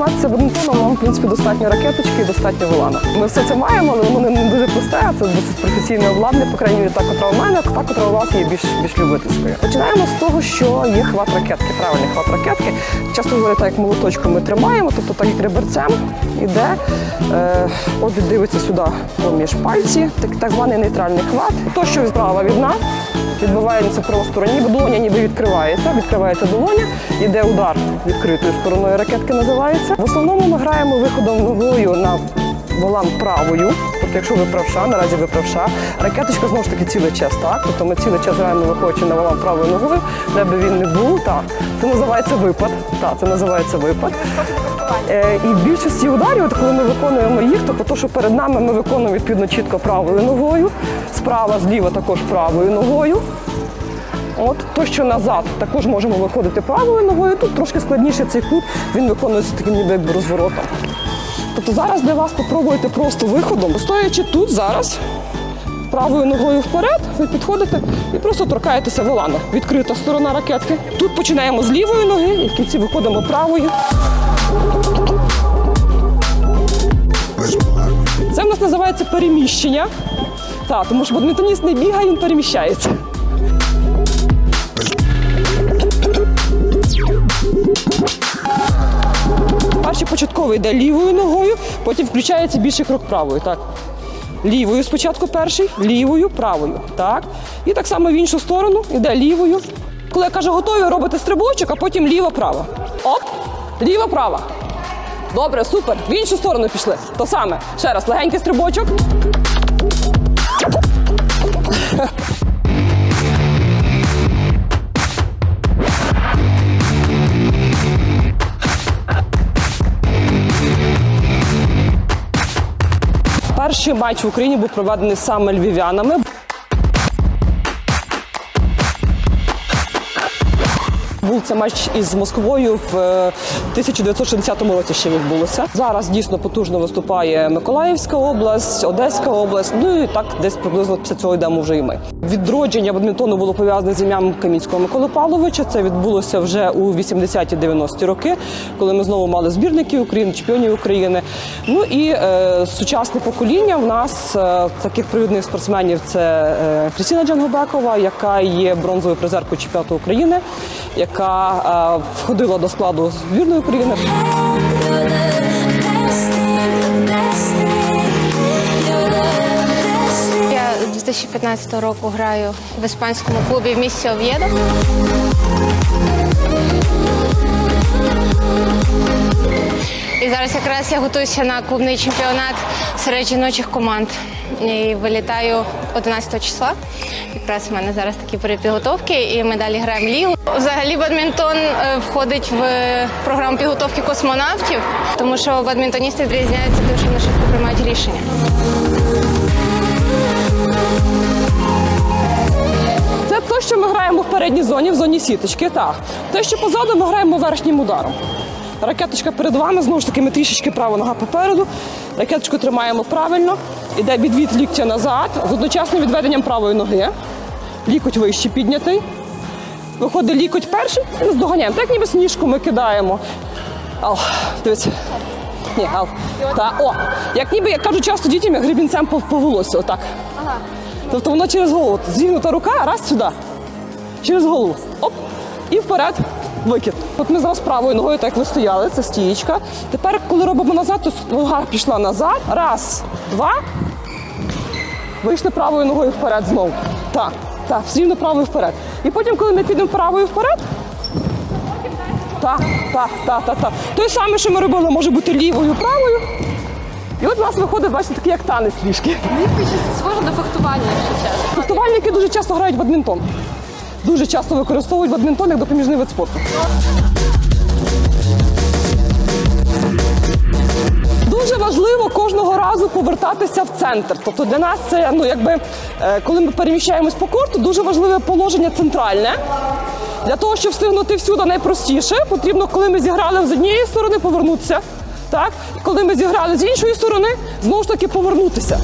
займатися бадмінтоном, вам в принципі достатньо ракеточки і достатньо волана. Ми все це маємо, але воно не, дуже просте. Це досить професійне обладнання, по крайній мірі та, котра у мене, та, котра у вас є більш більш любительською. Починаємо з того, що є хват ракетки, правильний хват ракетки. Часто говорять, так як молоточком ми тримаємо, тобто так як реберцем іде, е, обід дивиться сюди поміж пальці, так, так званий нейтральний хват. То, що справа від нас, відбувається правосторонній, ніби долоня ніби відкривається, відкривається долоня, йде удар відкритою стороною ракетки називається. В основному ми граємо виходом ногою на волан правою. Тобто, якщо ви правша, наразі ви правша, ракеточка знову ж таки цілий час, так? Тобто ми цілий час граємо виходячи на волан правою ногою, де би він не був, так. Це називається випад. Так, це називається випад. Е, і в більшості ударів, от коли ми виконуємо їх, то по що перед нами ми виконуємо відповідно чітко правою ногою, справа, зліва також правою ногою. От то, що назад, також можемо виходити правою ногою. Тут трошки складніше цей кут, він виконується таким ніби якби розворотом. Тобто зараз для вас попробуйте просто виходом, стоячи тут зараз, правою ногою вперед, ви підходите і просто торкаєтеся волана. Відкрита сторона ракетки. Тут починаємо з лівої ноги і в кінці виходимо правою. Це в нас називається переміщення. Так, тому що бадмінтоніст не бігає, він переміщається. Початковий йде лівою ногою, потім включається більший крок правою. Так. Лівою спочатку перший, лівою, правою. Так. І так само в іншу сторону йде лівою. Коли я кажу готові, робите стрибочок, а потім ліво-право. Оп! Ліво-право. Добре, супер. В іншу сторону пішли. То саме. Ще раз, легенький стрибочок. Перший матч в Україні був проведений саме львів'янами. Це матч із Москвою в е, 1960 році ще відбулося. Зараз дійсно потужно виступає Миколаївська область, Одеська область. Ну і так десь приблизно після цього йдемо вже і ми. Відродження бадмінтону було пов'язане з ім'ям Камінського Миколи Павловича. Це відбулося вже у 80-ті 90-ті роки, коли ми знову мали збірників України, чемпіонів України. Ну і е, сучасне покоління в нас е, таких провідних спортсменів це е, Крістіна Джангобекова, яка є бронзовою призеркою чемпіонату України, яка е, входила до складу збірної України. Я з 2015 року граю в іспанському клубі в місті Ов'єдо. І зараз якраз я готуюся на клубний чемпіонат серед жіночих команд. І вилітаю 11 числа. Якраз в мене зараз такі перепідготовки, і ми далі граємо лігу. Взагалі бадмінтон е, входить в програму підготовки космонавтів, тому що бадмінтоністи відрізняються тим, що вони швидко приймають рішення. Це те, що ми граємо в передній зоні, в зоні сіточки. Так. Те, що позаду, ми граємо верхнім ударом. Ракеточка перед вами, знову ж таки, ми трішечки права нога попереду. Ракеточку тримаємо правильно. Іде відвід ліктя назад з одночасним відведенням правої ноги. Лікоть вище піднятий. Виходить лікоть перший і наздоганяємо. Так ніби сніжку ми кидаємо. Ал, дивіться. Ні, ал. Та, о, як ніби, як кажуть часто дітям, як гребінцем по, по волосю, отак. Тобто воно через голову. Зігнута рука, раз сюди. Через голову. Оп. І вперед. Викид. От ми зараз правою ногою, так як ви стояли, це стієчка. Тепер, коли робимо назад, то нога пішла назад. Раз, два. Вийшли правою ногою вперед знову. Так, так, все рівно правою вперед. І потім, коли ми підемо правою вперед. Так, так, так, так, так. Той саме, що ми робили, може бути лівою, правою. І от у нас виходить, бачите, такий як танець трішки. Схоже на фехтування, якщо чесно. Фехтувальники дуже часто грають в бадмінтон. Дуже часто використовують бадмінтон як допоміжний вид спорту. Дуже важливо кожного разу повертатися в центр. Тобто для нас це, ну якби, е, коли ми переміщаємось по корту, дуже важливе положення центральне. Для того, щоб встигнути всюди найпростіше, потрібно, коли ми зіграли з однієї сторони, повернутися. Так? Коли ми зіграли з іншої сторони, знову ж таки повернутися.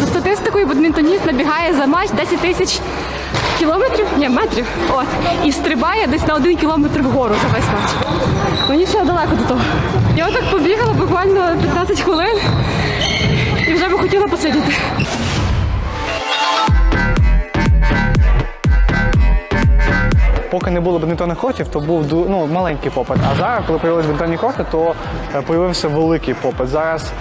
За статистикою бадмінтоніст набігає за матч 10 тисяч Кілометрів? Ні, метрів. От. І стрибає десь на один кілометр вгору за весь матч. Мені ще далеко до того. Я отак побігала буквально 15 хвилин і вже би хотіла посидіти. Поки не було бадмінтонних кортів, то був ну, маленький попит. А зараз, коли появилися бадмінтонні корти, то е, появився великий попит. Зараз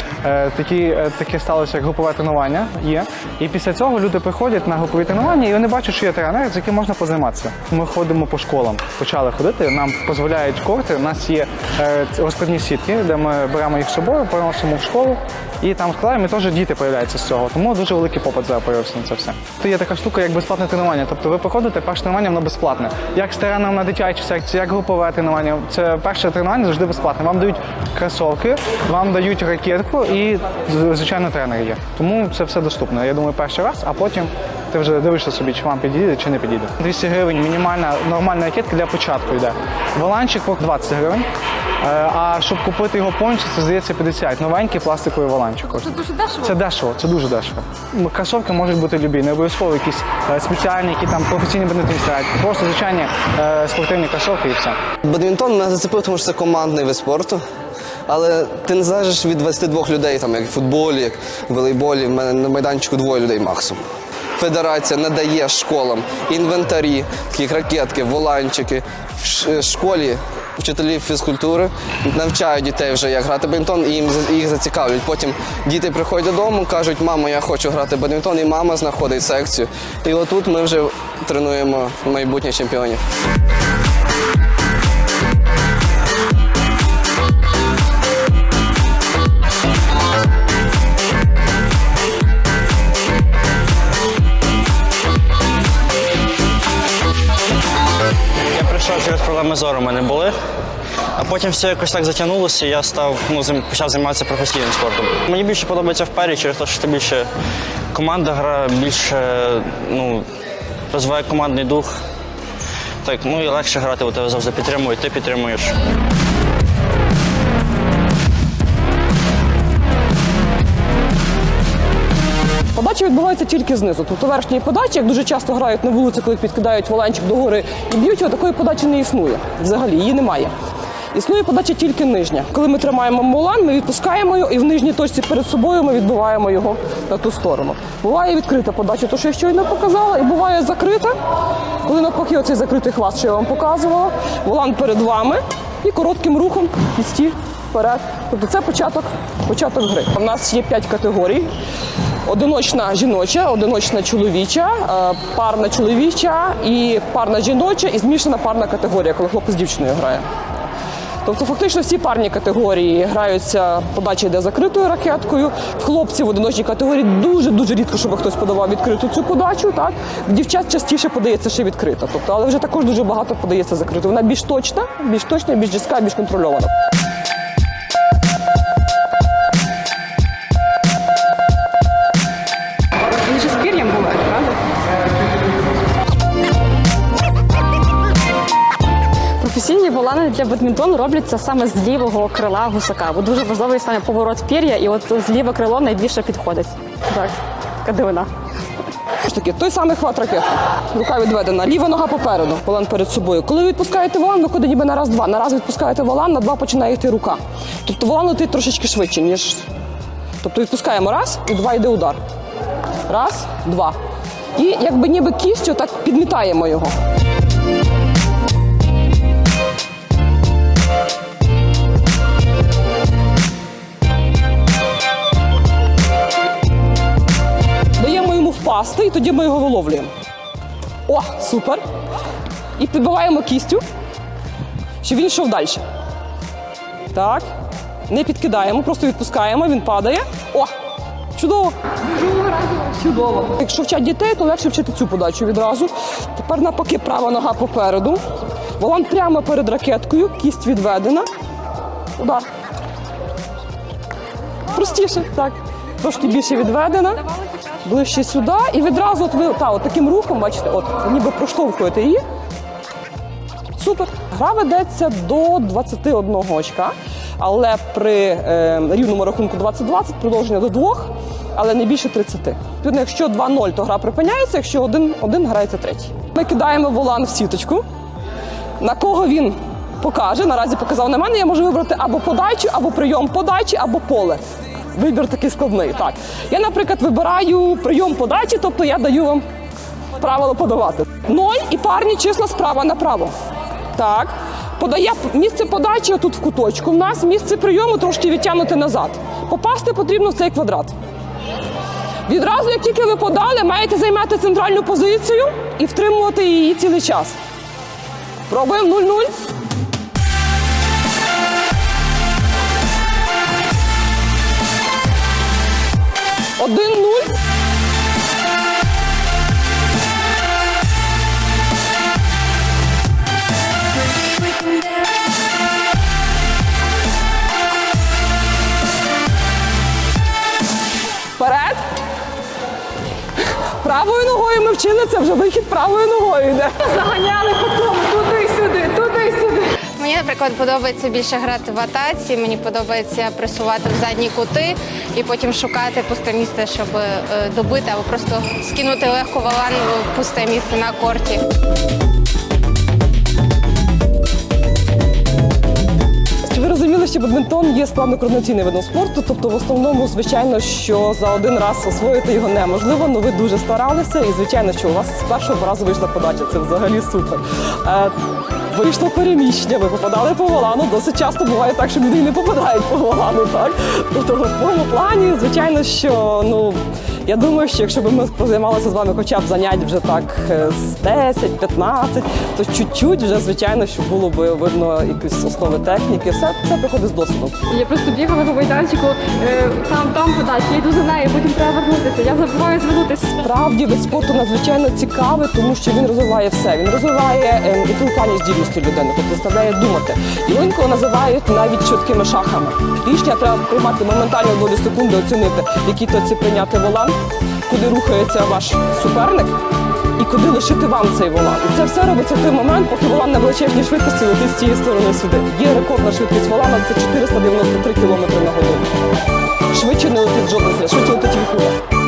такі, е, таке сталося, як групове тренування є. І після цього люди приходять на групові тренування і вони бачать, що є тренер, з яким можна позайматися. Ми ходимо по школам, почали ходити. Нам дозволяють корти. У нас є е, розкладні сітки, де ми беремо їх з собою, переносимо в школу. І там складаємо, і теж діти появляються з цього. Тому дуже великий попит зараз появився на це все. Це є така штука, як безплатне тренування. Тобто ви приходите, перше тренування воно безплатне. Як з треном на дитячій секції, як групове тренування. Це перше тренування завжди безплатне. Вам дають кросовки, вам дають ракетку і звичайно тренер є. Тому це все доступно. Я думаю, перший раз, а потім ти вже дивишся собі, чи вам підійде, чи не підійде. 200 гривень мінімальна нормальна ракетка для початку йде. Воланчик по 20 гривень. Е, А щоб купити його повністю, це здається 50. Новенький пластиковий воланчик. коштує. Це дуже дешево. Це дешево, це дуже дешево. Кросовки можуть бути любі, не обов'язково якісь е, спеціальні, які там професійні бандитисти. Просто звичайні е, спортивні кросовки і все. Бадмінтон мене зацепив, тому що це командний вид спорту. Але ти не залежиш від 22 людей, там, як в футболі, як в волейболі. В мене на майданчику двоє людей максимум. Федерація надає школам інвентарі, такі ракетки, воланчики. В школі вчителі фізкультури навчають дітей вже, як грати бадмінтон, і їм їх зацікавлюють. Потім діти приходять додому, кажуть, мамо, я хочу грати бадмінтон, і мама знаходить секцію. І отут ми вже тренуємо майбутніх чемпіонів. Я через проблеми зору, у мене були. А потім все якось так затягнулося, і я став, ну, почав займатися професійним спортом. Мені більше подобається в пері через те, що ти більше команда грає, більше ну, розвиває командний дух. Так, ну і легше грати, бо тебе завжди підтримують, ти підтримуєш. Подача відбувається тільки знизу. Тобто верхньої подачі, як дуже часто грають на вулиці, коли підкидають воланчик догори і б'ють, його, такої подачі не існує. Взагалі її немає. Існує подача тільки нижня. Коли ми тримаємо молан, ми відпускаємо його і в нижній точці перед собою ми відбиваємо його на ту сторону. Буває відкрита подача, то що я щойно показала, і буває закрита. Коли навпаки оцей закритий хваст, що я вам показувала, волан перед вами і коротким рухом кісті вперед. Тобто це початок, початок гри. У нас є п'ять категорій. Одиночна жіноча, одиночна чоловіча, е, парна чоловіча і парна жіноча, і змішана парна категорія, коли хлопець з дівчиною грає. Тобто фактично всі парні категорії граються, подача йде закритою ракеткою. В хлопців в одиночній категорії дуже-дуже рідко, щоб хтось подавав відкриту цю подачу. Так? В дівчат частіше подається ще відкрита. Тобто, але вже також дуже багато подається закритою. Вона більш точна, більш точна, більш жорстка, більш контрольована. Для бадмінтону робляться саме з лівого крила гусака, бо дуже важливий саме поворот пір'я, і от з ліве крило найбільше підходить. Так, така дивина. Ж таки, той самий хват ракети. Рука відведена, ліва нога попереду, волан перед собою. Коли ви відпускаєте волан, виходить ніби на раз-два. На раз відпускаєте волан, на два починає йти рука. Тобто волан летить трошечки швидше, ніж. Тобто відпускаємо раз і два йде удар. Раз, два. І якби ніби кістю так підмітаємо його. Даємо впасти, і тоді ми його виловлюємо. О, супер! І підбиваємо кістю, щоб він йшов далі. Так. Не підкидаємо, просто відпускаємо, він падає. О! Чудово! Чудово. Якщо вчать дітей, то легше вчити цю подачу відразу. Тепер навпаки, права нога попереду. Волан прямо перед ракеткою, кість відведена. Удар. Простіше, так. Трошки більше відведена. Ближче сюди. І відразу от ви та, от таким рухом, бачите, от ніби проштовхуєте її. Супер. Гра ведеться до 21 очка. але при е, рівному рахунку 20-20 продовження до двох, але не більше 30. Відповідно, якщо 2-0, то гра припиняється, якщо 1-1 грається третій. Ми кидаємо волан в сіточку. На кого він покаже, наразі показав на мене, я можу вибрати або подачу, або прийом подачі, або поле. Вибір такий складний. Так. Я, наприклад, вибираю прийом подачі, тобто я даю вам правило подавати. Ноль і парні числа справа направо. Так. Подає місце подачі тут в куточку. У нас місце прийому трошки відтягнути назад. Попасти потрібно в цей квадрат. Відразу, як тільки ви подали, маєте займати центральну позицію і втримувати її цілий час. Пробуємо 0-0. Це вже вихід правою ногою йде. Заганяли потім туди-сюди, туди-сюди. Мені, наприклад, подобається більше грати в атаці. Мені подобається пресувати в задні кути і потім шукати пусте місце, щоб е, добити або просто скинути легко валан в пусте місце на корті. Що бадмінтон є складно-координаційний видом спорту? Тобто, в основному, звичайно, що за один раз освоїти його неможливо, але ви дуже старалися, і звичайно, що у вас з першого разу вийшла подача. Це взагалі супер. Е, Вийшло переміщення, ви попадали по волану. Досить часто буває так, що люди не попадають по волану. Так? Тобто, в такому плані, звичайно, що ну я думаю, що якщо б ми позаймалися з вами хоча б занять вже так е, з 10-15, то чуть-чуть вже звичайно, що було б видно якісь основи техніки. Все, все приходить з досвідом. Я просто бігала по майданчику, е, там, там подача, я йду за нею, потім треба вернутися. Я забуваю звернутися. Справді вид спорту надзвичайно цікавий, тому що він розвиває все. Він розвиває ем, інтелектуальні здібності людини, тобто заставляє думати. Його інколи називають навіть чіткими шахами. Рішення треба приймати моментально в долі секунди, оцінити, в якій тоці прийняти волан, куди рухається ваш суперник. І куди лишити вам цей волан. І це все робиться в той момент, поки волан на величезній швидкості летить з цієї сторони сюди. Є рекордна швидкість волана, це 493 км на годину. Швидше не летить жоден, швидше летить він куля.